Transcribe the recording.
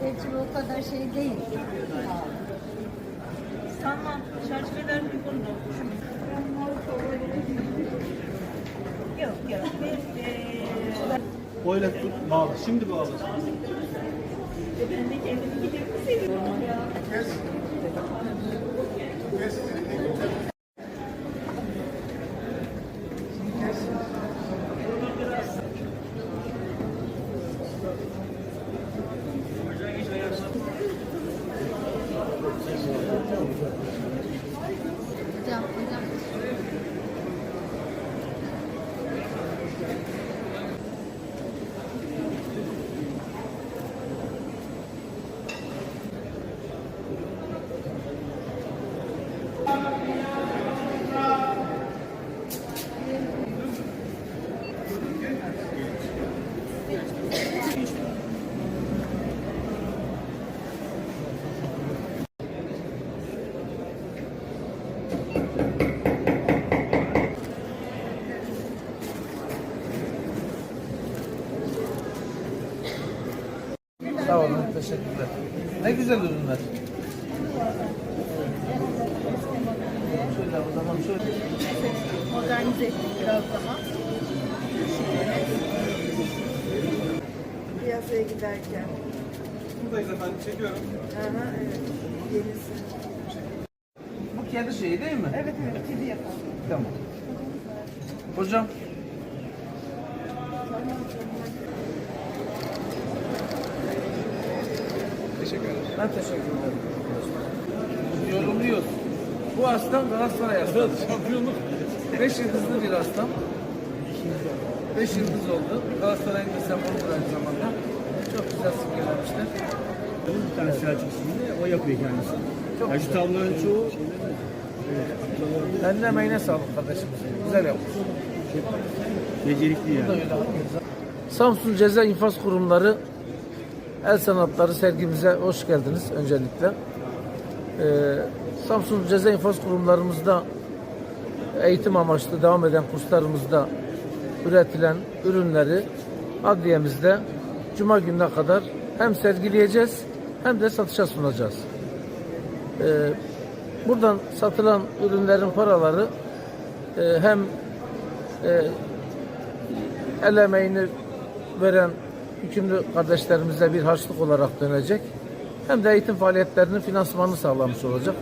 Çerçeve o kadar şey değil. Tamam. Çerçeveler uygundu. Yok yok. Biz eee Öyle tut, bağlı. Şimdi bağlı. ben de kendimi gidip seviyorum ya hocam. Sağ olun, teşekkürler. Ne güzel ürünler. Şöyle o zaman şöyle. Modernize ettik biraz daha. Piyasaya giderken. Buradayız efendim. Çekiyorum. Aha, evet. Yenisi. Bu kedi şeyi değil mi? Evet evet kedi yapalım. Tamam. Hocam. Teşekkür ederim. Ben teşekkür ederim. Yorumluyoruz. Bu aslan Galatasaray aslanı. Şampiyonluk. Beş yıldızlı bir aslan. Beş yıldız oldu. Galatasaray'ın da sembolüdür aynı zamanda. Çok güzel simgelemişler. Bir tane Selçuk isminde o yapıyor kendisi. Çok Yani şu tabloların çoğu Eline emeğine sağlık kardeşimiz. Güzel yapmış. becerikli yani. Samsun Ceza İnfaz Kurumları El Sanatları sergimize hoş geldiniz öncelikle. Ee, Samsun Ceza İnfaz Kurumlarımızda eğitim amaçlı devam eden kurslarımızda üretilen ürünleri adliyemizde Cuma gününe kadar hem sergileyeceğiz hem de satışa sunacağız. Ee, buradan satılan ürünlerin paraları e, hem e, el emeğini veren hükümlü kardeşlerimize bir harçlık olarak dönecek. Hem de eğitim faaliyetlerinin finansmanını sağlamış olacak.